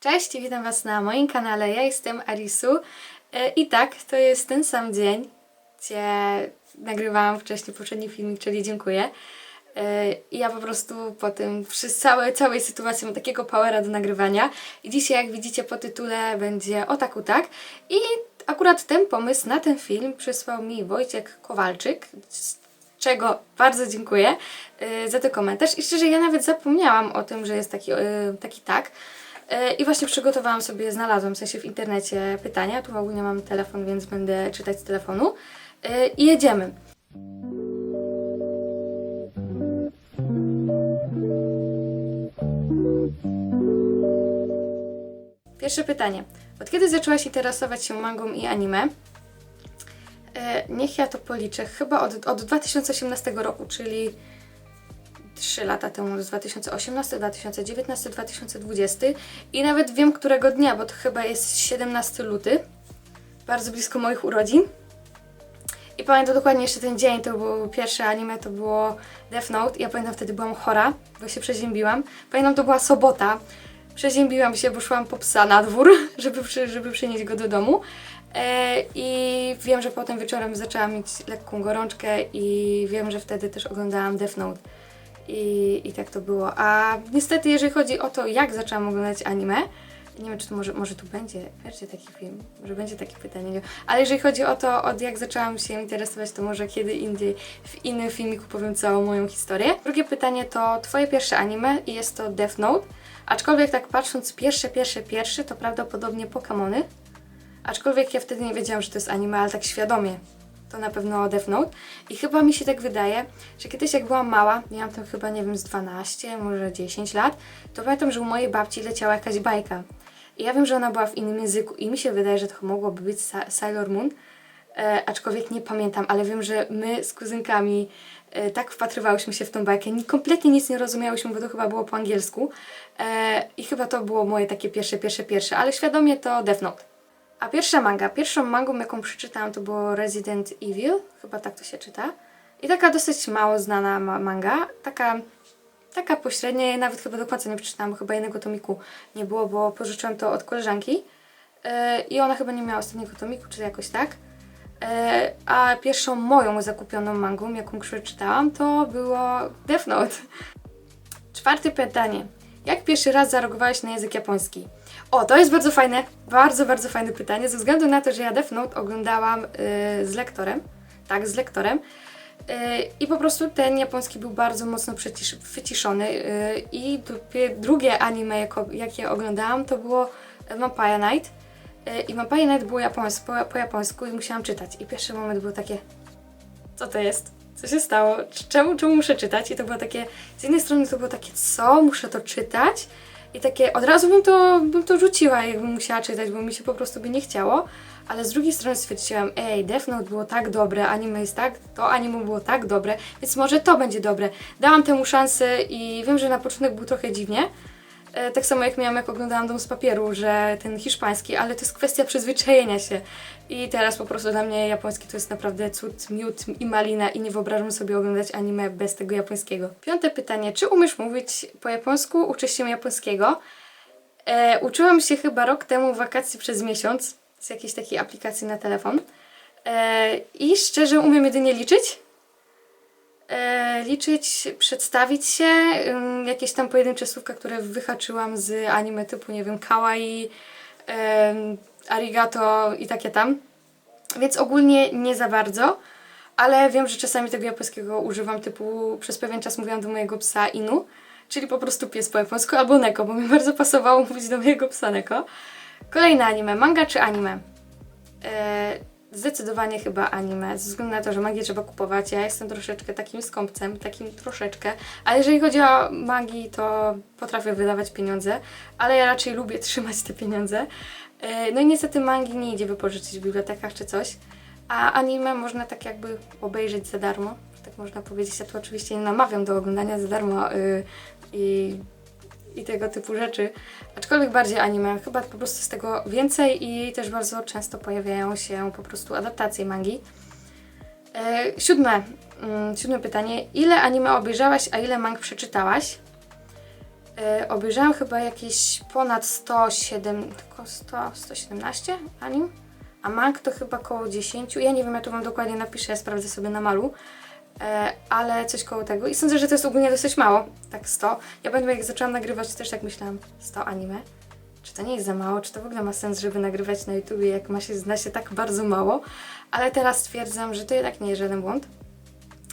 Cześć, witam Was na moim kanale. Ja jestem Arisu E, i tak, to jest ten sam dzień, gdzie nagrywałam wcześniej poprzedni filmik, czyli dziękuję. E, I ja po prostu po tym, przy całej, całej sytuacji mam takiego powera do nagrywania i dzisiaj, jak widzicie po tytule, będzie o tak, o tak. I akurat ten pomysł na ten film przysłał mi Wojciech Kowalczyk, czego bardzo dziękuję e, za ten komentarz. I szczerze, ja nawet zapomniałam o tym, że jest taki, taki tak. I właśnie przygotowałam sobie, znalazłam w sensie w internecie pytania. Tu ogólnie mam telefon, więc będę czytać z telefonu. I jedziemy. Pierwsze pytanie. Od kiedy zaczęłaś interesować się mangą i anime? E, niech ja to policzę. Chyba od, od 2018 roku, czyli 3 lata temu, z 2018, 2019, 2020 i nawet wiem którego dnia, bo to chyba jest 17 luty, bardzo blisko moich urodzin. I pamiętam dokładnie jeszcze ten dzień, to był pierwsze anime, to było Death Note. Ja pamiętam wtedy byłam chora, bo się przeziębiłam. Pamiętam to była sobota. Przeziębiłam się, bo szłam po psa na dwór, żeby, przy, żeby przynieść go do domu. E, I wiem, że potem wieczorem zaczęłam mieć lekką gorączkę i wiem, że wtedy też oglądałam Death Note. I, I tak to było. A niestety, jeżeli chodzi o to, jak zaczęłam oglądać anime, nie wiem, czy to może, może tu będzie, będzie taki film, może będzie takie pytanie, nie ale jeżeli chodzi o to, od jak zaczęłam się interesować, to może kiedy indziej w innym filmiku powiem całą moją historię. Drugie pytanie to twoje pierwsze anime i jest to Death Note, aczkolwiek tak patrząc pierwsze, pierwsze, pierwsze, to prawdopodobnie Pokémony, aczkolwiek ja wtedy nie wiedziałam, że to jest anime, ale tak świadomie to na pewno Death Note. I chyba mi się tak wydaje, że kiedyś jak byłam mała, miałam tam chyba, nie wiem, z 12, może 10 lat, to pamiętam, że u mojej babci leciała jakaś bajka. I ja wiem, że ona była w innym języku i mi się wydaje, że to mogłoby być Sa- Sailor Moon, e, aczkolwiek nie pamiętam, ale wiem, że my z kuzynkami e, tak wpatrywałyśmy się w tą bajkę, ni- kompletnie nic nie rozumiałyśmy, bo to chyba było po angielsku e, i chyba to było moje takie pierwsze, pierwsze, pierwsze, ale świadomie to Death Note. A pierwsza manga, pierwszą mangą, jaką przeczytałam, to było Resident Evil, chyba tak to się czyta. I taka dosyć mało znana ma manga, taka, taka pośrednia, ja nawet chyba do końca nie przeczytałam, chyba jednego tomiku nie było, bo pożyczyłam to od koleżanki. Yy, I ona chyba nie miała ostatniego tomiku, czy jakoś tak. Yy, a pierwszą moją zakupioną mangą, jaką przeczytałam, to było Death Note. Czwarte pytanie. Jak pierwszy raz zareagowałeś na język japoński? O, to jest bardzo fajne, bardzo, bardzo fajne pytanie, ze względu na to, że ja Death Note oglądałam y, z lektorem, tak, z lektorem, y, i po prostu ten japoński był bardzo mocno wyciszony y, i drugie anime, jakie oglądałam, to było Vampire Night y, i Vampire Night było japońs, po, po japońsku i musiałam czytać i pierwszy moment był takie, co to jest? Co się stało? Czemu, czemu muszę czytać? I to było takie, z jednej strony to było takie, co? Muszę to czytać? I takie, od razu bym to, bym to rzuciła, jakbym musiała czytać, bo mi się po prostu by nie chciało. Ale z drugiej strony stwierdziłam, ej, Death Note było tak dobre, anime jest tak, to anime było tak dobre, więc może to będzie dobre. Dałam temu szansę i wiem, że na początek był trochę dziwnie. E, tak samo jak miałam, jak oglądałam Dom z papieru, że ten hiszpański, ale to jest kwestia przyzwyczajenia się. I teraz po prostu dla mnie japoński to jest naprawdę cud, miód i malina i nie wyobrażam sobie oglądać anime bez tego japońskiego. Piąte pytanie, czy umiesz mówić po japońsku? Uczysz się japońskiego? E, uczyłam się chyba rok temu wakacji przez miesiąc z jakiejś takiej aplikacji na telefon. E, I szczerze umiem jedynie liczyć. E, liczyć, przedstawić się, jakieś tam pojedyncze słówka, które wyhaczyłam z anime typu, nie wiem, kawaii, arigato i takie tam. Więc ogólnie nie za bardzo, ale wiem, że czasami tego japońskiego używam, typu przez pewien czas mówiłam do mojego psa Inu, czyli po prostu pies po japońsku, albo Neko, bo mi bardzo pasowało mówić do mojego psa Neko. Kolejne anime, manga czy anime? E, zdecydowanie chyba anime, ze względu na to, że magię trzeba kupować. Ja jestem troszeczkę takim skąpcem, takim troszeczkę, ale jeżeli chodzi o magii, to potrafię wydawać pieniądze, ale ja raczej lubię trzymać te pieniądze. E, No i niestety mangi nie idzie wypożyczyć w bibliotekach czy coś, a anime można tak jakby obejrzeć za darmo, tak można powiedzieć. Ja tu oczywiście nie namawiam do oglądania za darmo y, i i tego typu rzeczy. Aczkolwiek bardziej anime, chyba po prostu z tego więcej i też bardzo często pojawiają się po prostu adaptacje mangi. E, siódme, mm, siódme pytanie. Ile anime obejrzałaś, a ile mang przeczytałaś? E, obejrzałam chyba jakieś ponad 107, tylko 100, 117 anim, a mang to chyba koło 10. Ja nie wiem, ja tu wam dokładnie napiszę, ja sprawdzę sobie na malu, ale coś koło tego. I sądzę, że to jest ogólnie dosyć mało, tak 100. Ja będę jak zaczęłam nagrywać, też tak myślałam, 100 anime. Czy to nie jest za mało? Czy to w ogóle ma sens, żeby nagrywać na YouTubie, jak ma się, zna się tak bardzo mało? Ale teraz stwierdzam, że to jednak nie jest żaden błąd.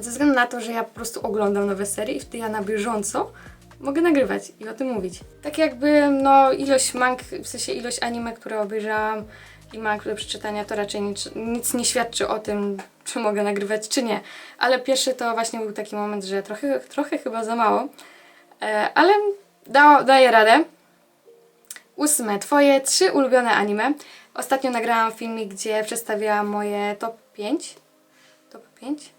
Ze względu na to, że ja po prostu oglądam nowe serie i wtedy ja na bieżąco mogę nagrywać i o tym mówić. Tak jakby, no, ilość mang, w sensie ilość anime, które obejrzałam i mang do przeczytania, to raczej nic, nic nie świadczy o tym, czy mogę nagrywać, czy nie. Ale pierwszy to właśnie był taki moment, że trochę, trochę chyba za mało, e, ale da, daję radę. Ósme, twoje trzy ulubione anime. Ostatnio nagrałam filmik, gdzie przedstawiałam moje top 5. Top 5?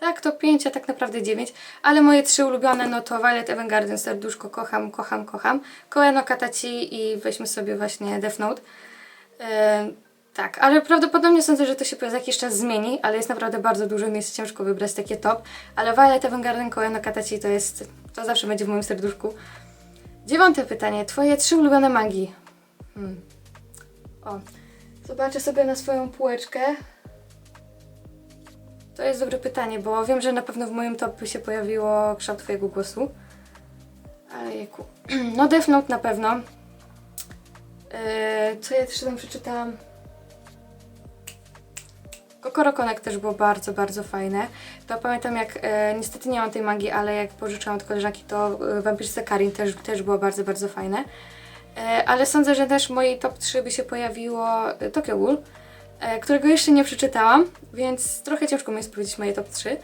Tak, top 5, a tak naprawdę 9. Ale moje trzy ulubione, no to Violet Evergarden, Serduszko, kocham, kocham, kocham. Koe no Katachi i weźmy sobie właśnie Death Note. Tak, ale prawdopodobnie sądzę, że to się za jakiś czas zmieni, ale jest naprawdę bardzo dużo, mi jest ciężko wybrać takie top. Ale Violet Evergarden, Koe no Katachi to jest, to zawsze będzie w moim serduszku. Dziewiąte pytanie. Twoje trzy ulubione mangi. Hmm. O, zobaczę sobie na swoją półeczkę. To jest dobre pytanie, bo wiem, że na pewno w moim top by się pojawiło kształt Twojego głosu. Ale jeku. No Death Note na pewno. Yy, co ja jeszcze tam przeczytałam? Kokoro też było bardzo, bardzo fajne. To pamiętam jak, e, niestety nie mam tej magii, ale jak pożyczałam od koleżanki, to e, Vampirce Karin też, też było bardzo, bardzo fajne. E, ale sądzę, że też w mojej top 3 by się pojawiło e, Tokyo Ghoul, e, którego jeszcze nie przeczytałam, więc trochę ciężko mi jest powiedzieć moje top 3.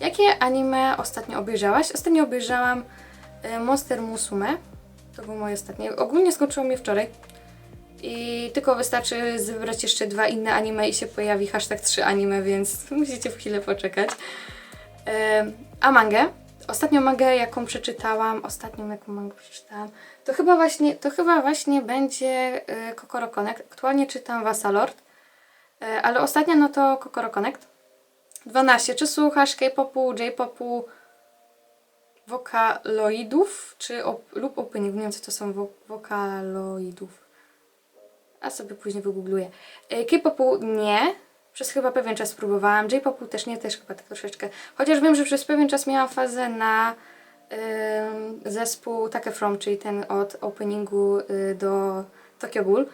Jakie anime ostatnio obejrzałaś? Ostatnio obejrzałam e, Monster Musume. To było moje ostatnie. Ogólnie skończyłam je wczoraj. I tylko wystarczy wybrać jeszcze dwa inne anime i się pojawi hashtag 3 anime, więc musicie w chwilę poczekać. A mangę? Ostatnią mangę, jaką przeczytałam, ostatnią jaką mangę przeczytałam, to chyba właśnie, to chyba właśnie będzie y, Kokoro Connect. Aktualnie czytam Vasalord, y, ale ostatnia no to Kokoro Connect. 12. Czy słuchasz K-popu, J-popu, wokaloidów, czy op- lub opening? Nie wiem, co to są wo- wokaloidów a sobie później wygoogluję. E, K-popu nie. Przez chyba pewien czas próbowałam. J-popu też nie, też chyba tak troszeczkę. Chociaż wiem, że przez pewien czas miałam fazę na ym, zespół Take From, czyli ten od openingu y, do Tokyo Ghoul.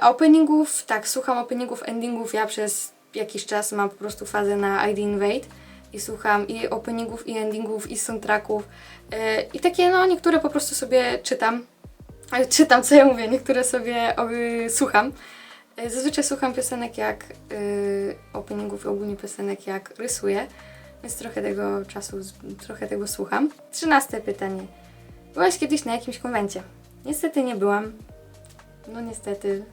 A openingów, tak, słucham openingów, endingów. Ja przez jakiś czas mam po prostu fazę na ID Invade i słucham i openingów, i endingów, i soundtracków. E, I takie, no, niektóre po prostu sobie czytam. Czytam, co ja mówię, niektóre sobie y, słucham. Y, Zazwyczaj słucham piosenek jak y, openingów ogólnie piosenek jak rysuję, więc trochę tego czasu, trochę tego słucham. Trzynaste pytanie. Byłaś kiedyś na jakimś konwencie? Niestety nie byłam. No niestety,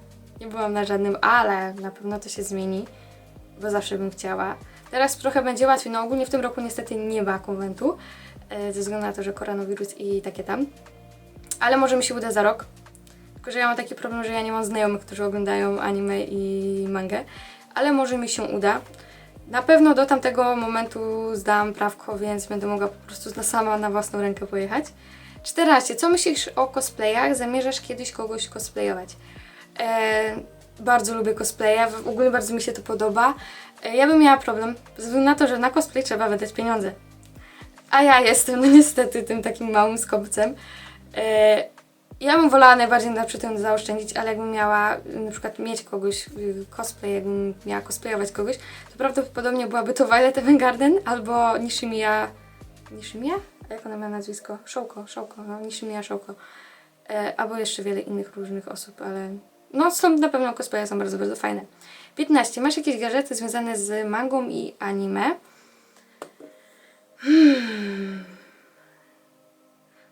nie byłam na żadnym, ale na pewno to się zmieni, bo zawsze bym chciała. Teraz trochę będzie łatwiej, no ogólnie w tym roku niestety nie ma konwentu, y, ze względu na to, że koronawirus i takie tam ale może mi się uda za rok. Tylko, że ja mam taki problem, że ja nie mam znajomych, którzy oglądają anime i mangę, ale może mi się uda. Na pewno do tamtego momentu zdam prawko, więc będę mogła po prostu na sama na własną rękę pojechać. 14. Co myślisz o cosplayach? Zamierzasz kiedyś kogoś cosplayować? E, bardzo lubię cosplaya, w ogóle bardzo mi się to podoba. E, ja bym miała problem, ze względu na to, że na cosplay trzeba wydać pieniądze. A ja jestem, no niestety, tym takim małym skopcem. Ja bym wolała najbardziej na przy tym zaoszczędzić, ale jakbym miała y, na przykład mieć kogoś, y, cosplay, jakbym miała cosplayować kogoś, to prawdopodobnie byłaby to Violet Evergarden albo Nishimiya... Nishimiya? A jak ona ma nazwisko? Shouko, Shouko, no Nishimiya Shouko. E, albo jeszcze wiele innych różnych osób, ale no są na pewno cosplaye są bardzo, bardzo fajne. 15. Masz jakieś gadżety związane z mangą i anime?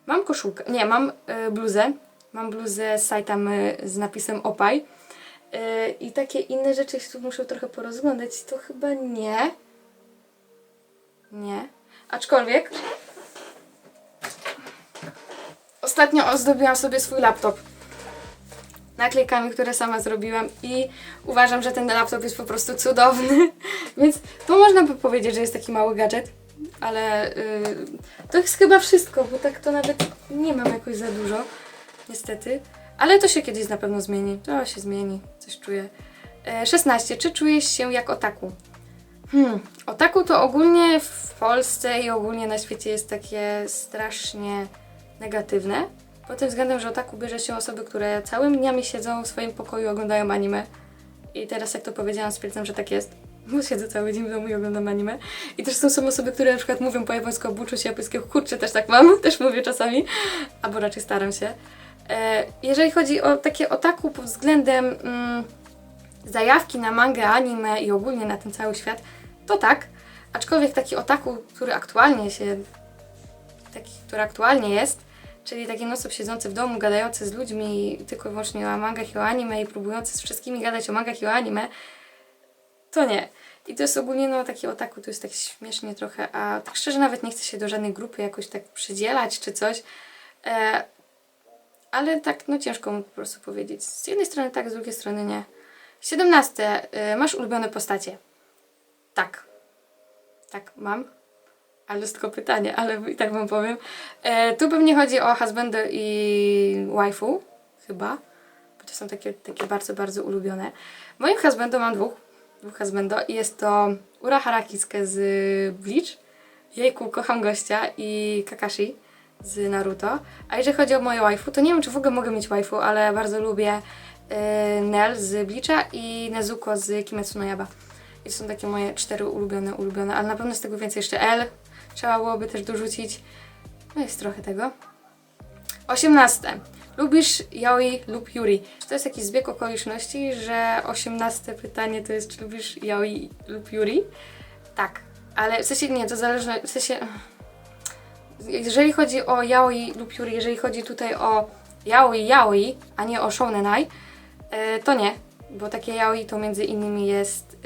Mam koszulkę, nie, mam y, bluzę. Mam bluzę z Saitamy z napisem Opaj. Y, I takie inne rzeczy, jeśli tu muszę trochę porozglądać, to chyba nie. Nie. Aczkolwiek ostatnio ozdobiłam sobie swój laptop naklejkami, które sama zrobiłam i uważam, że ten laptop jest po prostu cudowny. Więc to można by powiedzieć, że jest taki mały gadżet. Ale y, to jest chyba wszystko, bo tak to nawet nie mam jakoś za dużo, niestety. Ale to się kiedyś na pewno zmieni. To się zmieni, coś czuję. E, 16. Czy czujesz się jak otaku? Hmm, otaku to ogólnie w Polsce i ogólnie na świecie jest takie strasznie negatywne. Pod tym względem, że otaku bierze się osoby, które całymi dniami siedzą w swoim pokoju oglądają anime. I teraz jak to powiedziałam, stwierdzam, że tak jest. Bo siedzę cały dzień w domu i oglądam anime. I też są, są osoby, które na przykład mówią po japońsku obuczu się japońskiego kurczę, też tak mam, też mówię czasami. Albo raczej staram się. E, jeżeli chodzi o takie otaku pod względem mm, zajawki na mangę, anime i ogólnie na ten cały świat, to tak. Aczkolwiek taki otaku, który aktualnie się, taki, który aktualnie jest, czyli taki non siedzący w domu, gadający z ludźmi tylko i wyłącznie o mangach i o anime i próbujący z wszystkimi gadać o mangach i o anime, to nie. I to jest ogólnie, no taki otaku, to jest tak śmiesznie trochę, a tak szczerze nawet nie chcę się do żadnej grupy jakoś tak przydzielać czy coś. E, ale tak, no ciężko mu po prostu powiedzieć. Z jednej strony tak, z drugiej strony nie. 17. Y, masz ulubione postacie? Tak. Tak, mam. Ale jest tylko pytanie, ale i tak wam powiem. E, tu pewnie chodzi o husbanda i waifu, chyba. Bo to są takie, takie bardzo, bardzo ulubione. Moim husbandom mam dwóch. Husbando i jest to Urahara Kisuke z Bleach. Jejku, kocham gościa i Kakashi z Naruto. A jeżeli chodzi o moje waifu, to nie wiem, czy w ogóle mogę mieć waifu, ale bardzo lubię y, Nel z Bleacha i Nezuko z Kimetsu no Yaiba. I to są takie moje cztery ulubione, ulubione, ale na pewno z tego więcej jeszcze L. Trzeba byłoby też dorzucić. No jest trochę tego. 18. Lubisz yaoi lub yuri? To jest jakiś zbieg okoliczności, że 18 pytanie to jest, czy lubisz yaoi lub yuri? Tak. Ale w sensie nie, to zależy, w sensie... Jeżeli chodzi o yaoi lub yuri, jeżeli chodzi tutaj o yaoi yaoi, a nie o shonenai, e, to nie, bo takie yaoi to między innymi jest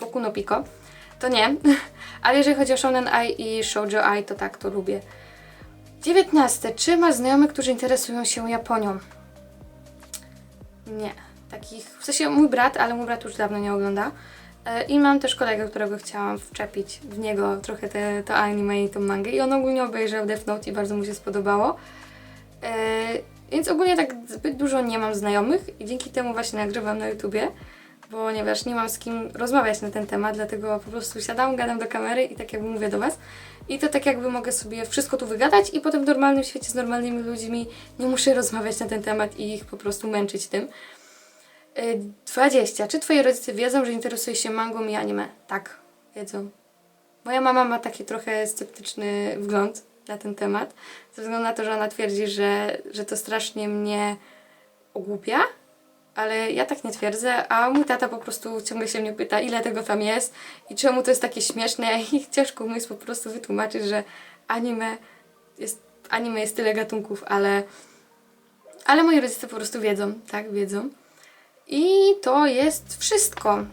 Boku no Pico. To nie, ale jeżeli chodzi o shonen ai i shoujo ai, to tak, to lubię. 19. Czy masz znajomych, którzy interesują się Japonią? Nie. Takich, w sensie mój brat, ale mój brat już dawno nie ogląda. E, I mam też kolegę, którego chciałam wczepić w niego trochę te, to anime i tą mangę. I on ogólnie obejrzał Death Note i bardzo mu się spodobało. E, więc ogólnie tak zbyt dużo nie mam znajomych i dzięki temu właśnie nagrywam na YouTubie, ponieważ nie mam z kim rozmawiać na ten temat, dlatego po prostu siadam, gadam do kamery i tak jakby mówię do Was. I to tak jakby mogę sobie wszystko tu wygadać i potem w normalnym świecie z normalnymi ludźmi nie muszę rozmawiać na ten temat i ich po prostu męczyć tym. Y, 20. Czy Twoi rodzice wiedzą, że interesujesz się mangą i anime? Tak, wiedzą. Moja mama ma taki trochę sceptyczny wgląd na ten temat, ze względu na to, że ona twierdzi, że, że to strasznie mnie ogłupia, ale ja tak nie twierdzę, a mój tata po prostu ciągle się mnie pyta, ile tego tam jest i czemu to jest takie śmieszne i ciężko mu jest po prostu wytłumaczyć, że anime jest, anime jest tyle gatunków, ale, ale moi rodzice po prostu wiedzą, tak, wiedzą. I to jest wszystko.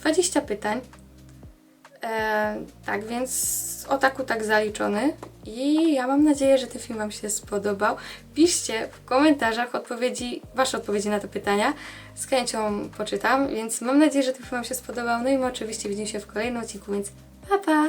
20 pytań. E, tak więc otaku tak zaliczony i ja mam nadzieję, że ten film Wam się spodobał. Piszcie w komentarzach odpowiedzi, Wasze odpowiedzi na te pytania. Z chęcią poczytam, więc mam nadzieję, że ten film Wam się spodobał. No i my oczywiście widzimy się w kolejnym odcinku, więc pa pa!